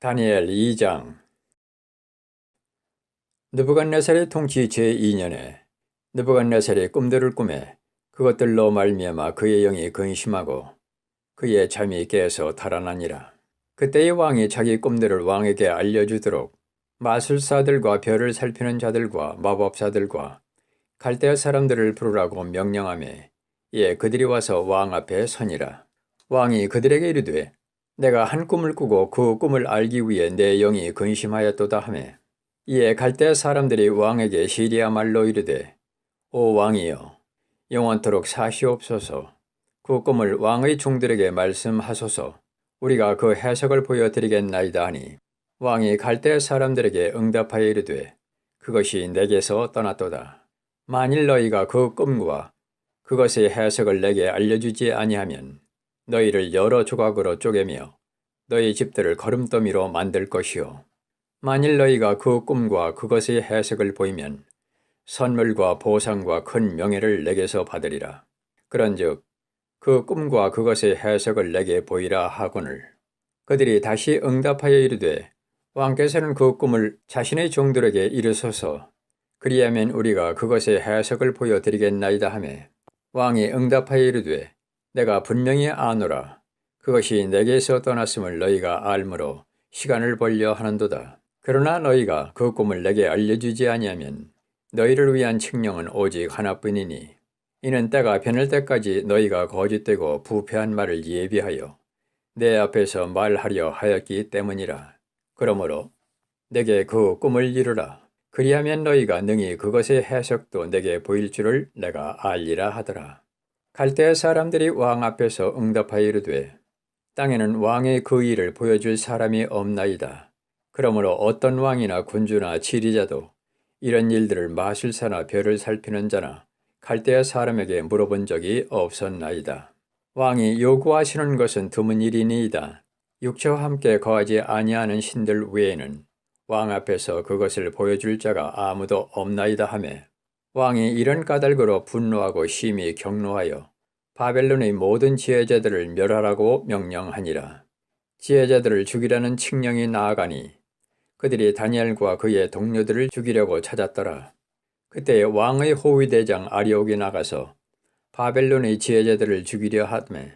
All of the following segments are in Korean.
다니엘 2장 느부갓네살의 통치 제2년에 느부갓네살이 꿈들을 꾸매 그것들로 말미암아 그의 영이 근심하고 그의 잠이 깨서 달아나니라. 그때의 왕이 자기 꿈들을 왕에게 알려주도록 마술사들과 별을 살피는 자들과 마법사들과 갈대아 사람들을 부르라고 명령하며 예 그들이 와서 왕 앞에 서니라. 왕이 그들에게 이르되 내가 한 꿈을 꾸고 그 꿈을 알기 위해 내 영이 근심하였도다 하매 이에 갈대 사람들이 왕에게 시리아 말로 이르되 오 왕이여 영원토록 사시옵소서. 그 꿈을 왕의 종들에게 말씀하소서. 우리가 그 해석을 보여드리겠나이다 하니 왕이 갈대 사람들에게 응답하여 이르되 그것이 내게서 떠났도다. 만일 너희가 그 꿈과 그것의 해석을 내게 알려주지 아니하면 너희를 여러 조각으로 쪼개며 너희 집들을 거름더미로 만들 것이요. 만일 너희가 그 꿈과 그것의 해석을 보이면 선물과 보상과 큰 명예를 내게서 받으리라. 그런즉 그 꿈과 그것의 해석을 내게 보이라 하거늘. 그들이 다시 응답하여 이르되 왕께서는 그 꿈을 자신의 종들에게 이르소서 그리하면 우리가 그것의 해석을 보여드리겠나이다 하매 왕이 응답하여 이르되 내가 분명히 아노라. 그것이 내게서 떠났음을 너희가 알므로 시간을 벌려 하는도다. 그러나 너희가 그 꿈을 내게 알려주지 아니하면 너희를 위한 칙령은 오직 하나뿐이니 이는 때가 변할 때까지 너희가 거짓되고 부패한 말을 예비하여 내 앞에서 말하려 하였기 때문이라. 그러므로 내게 그 꿈을 이루라. 그리하면 너희가 능히 그것의 해석도 내게 보일 줄을 내가 알리라 하더라. 갈대 사람들이 왕 앞에서 응답하여 이르되 땅에는 왕의 그 일을 보여줄 사람이 없나이다. 그러므로 어떤 왕이나 군주나 지리자도 이런 일들을 마술사나 별을 살피는 자나 갈대아 사람에게 물어본 적이 없었나이다. 왕이 요구하시는 것은 드문 일이니이다. 육체와 함께 거하지 아니하는 신들 외에는 왕 앞에서 그것을 보여줄 자가 아무도 없나이다 하매 왕이 이런 까닭으로 분노하고 심히 경노하여 바벨론의 모든 지혜자들을 멸하라고 명령하니라. 지혜자들을 죽이라는 칙령이 나아가니 그들이 다니엘과 그의 동료들을 죽이려고 찾았더라. 그때 왕의 호위대장 아리옥이 나가서 바벨론의 지혜자들을 죽이려 하매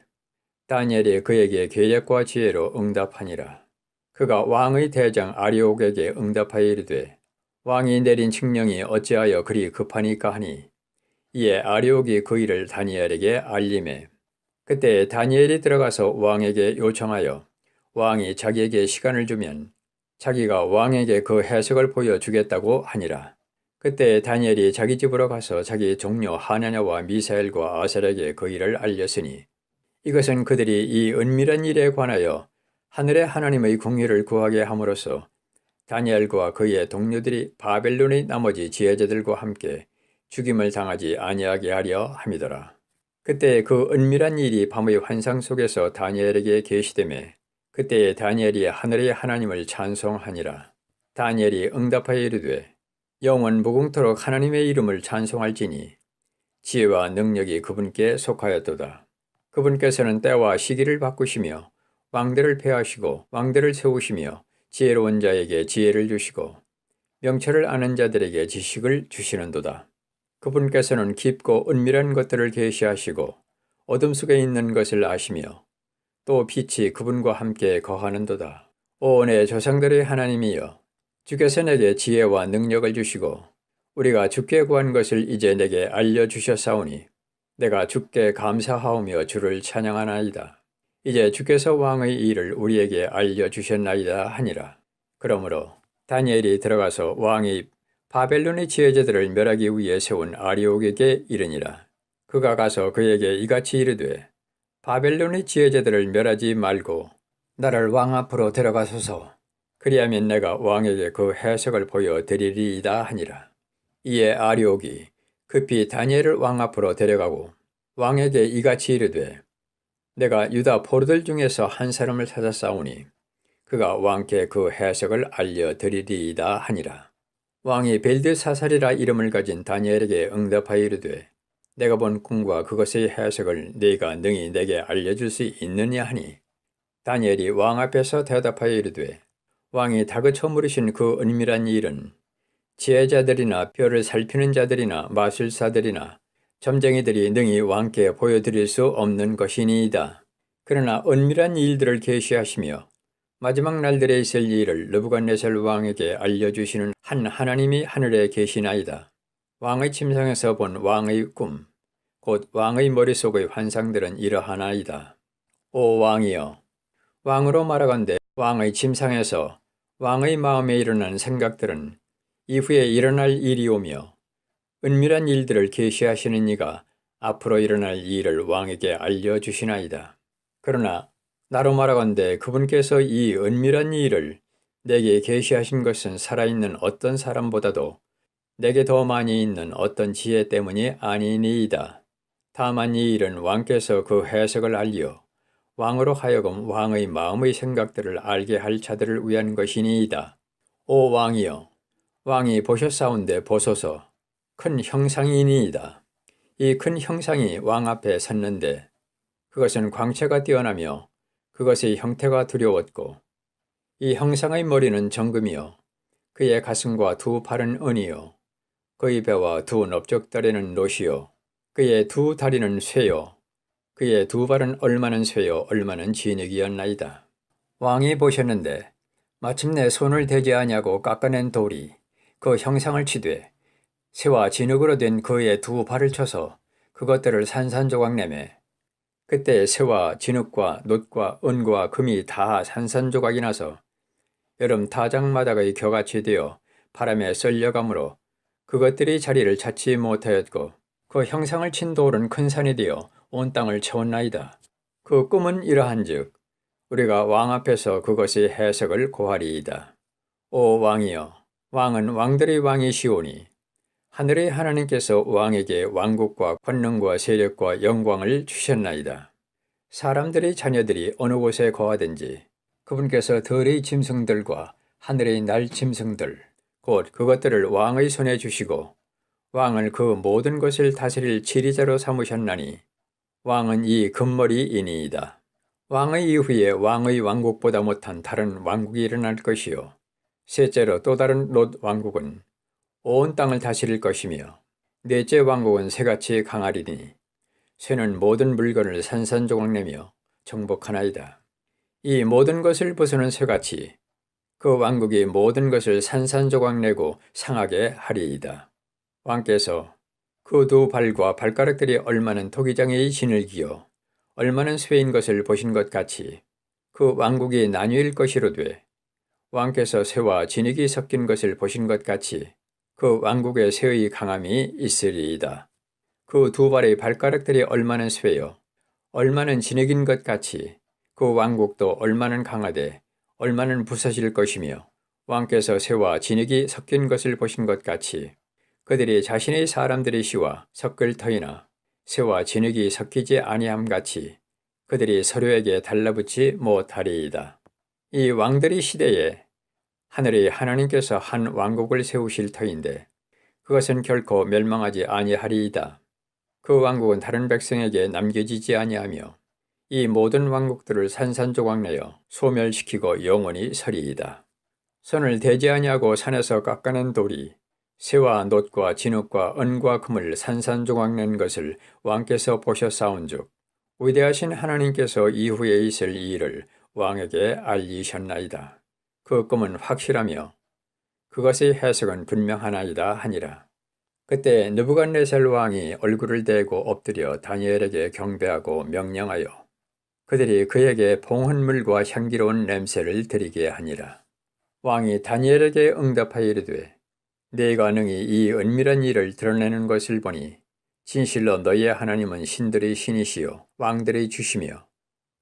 다니엘이 그에게 계획과 지혜로 응답하니라. 그가 왕의 대장 아리옥에게 응답하여 이르되 왕이 내린 칙령이 어찌하여 그리 급하니까 하니 이에 아리옥이 그 일을 다니엘에게 알림해 그때 다니엘이 들어가서 왕에게 요청하여 왕이 자기에게 시간을 주면 자기가 왕에게 그 해석을 보여주겠다고 하니라. 그때 다니엘이 자기 집으로 가서 자기 종료 하나냐와 미사엘과 아셀에게 그 일을 알렸으니 이것은 그들이 이 은밀한 일에 관하여 하늘의 하나님의 궁유를 구하게 함으로써 다니엘과 그의 동료들이 바벨론의 나머지 지혜자들과 함께 죽임을 당하지 아니하게 하려 함이더라. 그때 그 은밀한 일이 밤의 환상 속에서 다니엘에게 계시되매 그때에 다니엘이 하늘의 하나님을 찬송하니라. 다니엘이 응답하여 이르되 영원 무궁토록 하나님의 이름을 찬송할지니 지혜와 능력이 그분께 속하였도다. 그분께서는 때와 시기를 바꾸시며 왕들을 폐하시고 왕들을 세우시며 지혜로운 자에게 지혜를 주시고 명철을 아는 자들에게 지식을 주시는도다. 그분께서는 깊고 은밀한 것들을 계시하시고 어둠 속에 있는 것을 아시며 또 빛이 그분과 함께 거하는도다. 오 내 조상들의 하나님이여 주께서 내게 지혜와 능력을 주시고 우리가 주께 구한 것을 이제 내게 알려주셨사오니 내가 주께 감사하오며 주를 찬양하나이다. 이제 주께서 왕의 일을 우리에게 알려주셨나이다 하니라. 그러므로 다니엘이 들어가서 왕이 바벨론의 지혜자들을 멸하기 위해 세운 아리옥에게 이르니라. 그가 가서 그에게 이같이 이르되 바벨론의 지혜자들을 멸하지 말고 나를 왕 앞으로 데려가소서. 그리하면 내가 왕에게 그 해석을 보여 드리리이다 하니라. 이에 아리옥이 급히 다니엘을 왕 앞으로 데려가고 왕에게 이같이 이르되 내가 유다 포로들 중에서 한 사람을 찾아 싸우니 그가 왕께 그 해석을 알려 드리리이다 하니라. 왕이 벨드사살이라 이름을 가진 다니엘에게 응답하여 이르되 내가 본 꿈과 그것의 해석을 네가 능히 내게 알려줄 수 있느냐 하니 다니엘이 왕 앞에서 대답하여 이르되 왕이 다그쳐 물으신 그 은밀한 일은 지혜자들이나 별을 살피는 자들이나 마술사들이나 점쟁이들이 능히 왕께 보여드릴 수 없는 것이니이다. 그러나 은밀한 일들을 계시하시며 마지막 날들에 있을 일을 느부갓네살 왕에게 알려주시는 한 하나님이 하늘에 계시나이다. 왕의 침상에서 본 왕의 꿈, 곧 왕의 머릿속의 환상들은 이러하나이다. 오 왕이여, 왕으로 말하건대 왕의 침상에서 왕의 마음에 일어나는 생각들은 이후에 일어날 일이 오며 은밀한 일들을 계시하시는 이가 앞으로 일어날 일을 왕에게 알려주시나이다. 그러나 나로 말하건대 그분께서 이 은밀한 일을 내게 계시하신 것은 살아있는 어떤 사람보다도 내게 더 많이 있는 어떤 지혜 때문이 아니니이다. 다만 이 일은 왕께서 그 해석을 알려 왕으로 하여금 왕의 마음의 생각들을 알게 할 자들을 위한 것이니이다. 오 왕이여, 왕이 보셨사온데 보소서 큰 형상이니이다. 이 큰 형상이 왕 앞에 섰는데 그것은 광채가 뛰어나며 그것의 형태가 두려웠고 이 형상의 머리는 정금이요. 그의 가슴과 두 팔은 은이요. 그의 배와 두 넓적다리는 롯이요. 그의 두 다리는 쇠요. 그의 두 발은 얼마는 쇠요 얼마는 진흙이었나이다. 왕이 보셨는데 마침내 손을 대지 아니하고 깎아낸 돌이 그 형상을 치되 새와 진흙으로 된 그의 두 발을 쳐서 그것들을 산산조각 내매 그때 새와 진흙과 놋과 은과 금이 다 산산조각이 나서 여름 타작마닥의 겨같이 되어 바람에 썰려가므로 그것들이 자리를 찾지 못하였고 그 형상을 친 돌은 큰 산이 되어 온 땅을 채웠나이다. 그 꿈은 이러한즉 우리가 왕 앞에서 그것의 해석을 고하리이다. 오 왕이여 왕은 왕들의 왕이시오니 하늘의 하나님께서 왕에게 왕국과 권능과 세력과 영광을 주셨나이다. 사람들의 자녀들이 어느 곳에 거하든지 그분께서 들의 짐승들과 하늘의 날 짐승들 곧 그것들을 왕의 손에 주시고 왕을 그 모든 것을 다스릴 지리자로 삼으셨나니 왕은 이 금머리이니이다. 왕의 이후에 왕의 왕국보다 못한 다른 왕국이 일어날 것이요 셋째로 또 다른 롯 왕국은 온 땅을 다스릴 것이며 넷째 왕국은 새같이 강하리니 쇠는 모든 물건을 산산조각내며 정복하나이다. 이 모든 것을 부수는 쇠같이 그 왕국이 모든 것을 산산조각내고 상하게 하리이다. 왕께서 그 두 발과 발가락들이 얼마는 토기장의 진을 기어 얼마는 쇠인 것을 보신 것 같이 그 왕국이 나뉘일 것이로되 왕께서 새와 진흙이 섞인 것을 보신 것 같이 그 왕국에 새의 강함이 있으리이다. 그 두 발의 발가락들이 얼마는 쇠요 얼마는 진흙인 것 같이 그 왕국도 얼마는 강하되 얼마는 부서질 것이며 왕께서 새와 진흙이 섞인 것을 보신 것 같이 그들이 자신의 사람들의 시와 섞을 터이나 새와 진흙이 섞이지 아니함 같이 그들이 서로에게 달라붙지 못하리이다. 이 왕들의 시대에 하늘의 하나님께서 한 왕국을 세우실 터인데 그것은 결코 멸망하지 아니하리이다. 그 왕국은 다른 백성에게 남겨지지 아니하며 이 모든 왕국들을 산산조각 내어 소멸시키고 영원히 서리이다. 손을 대지 아니하고 산에서 깎아낸 돌이 새와 놋과 진흙과 은과 금을 산산조각 낸 것을 왕께서 보셨사온즉 위대하신 하나님께서 이후에 있을 일을 왕에게 알리셨나이다. 그 꿈은 확실하며 그것의 해석은 분명하나이다 하니라. 그때 느부갓네살 왕이 얼굴을 대고 엎드려 다니엘에게 경배하고 명령하여 그들이 그에게 봉헌물과 향기로운 냄새를 드리게 하니라. 왕이 다니엘에게 응답하여 이르되 네가 능히 이 은밀한 일을 드러내는 것을 보니 진실로 너의 하나님은 신들의 신이시요 왕들의 주시며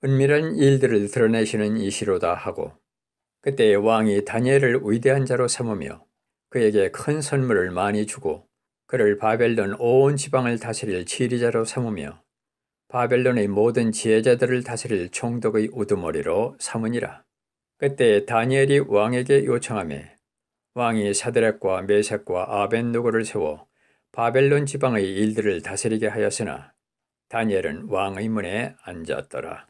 은밀한 일들을 드러내시는 이시로다 하고 그때 왕이 다니엘을 위대한 자로 삼으며 그에게 큰 선물을 많이 주고 그를 바벨론 온 지방을 다스릴 지리자로 삼으며 바벨론의 모든 지혜자들을 다스릴 총독의 우두머리로 삼으니라. 그때 다니엘이 왕에게 요청하매 왕이 사드락과 메색과 아벤누고를 세워 바벨론 지방의 일들을 다스리게 하였으나 다니엘은 왕의 문에 앉았더라.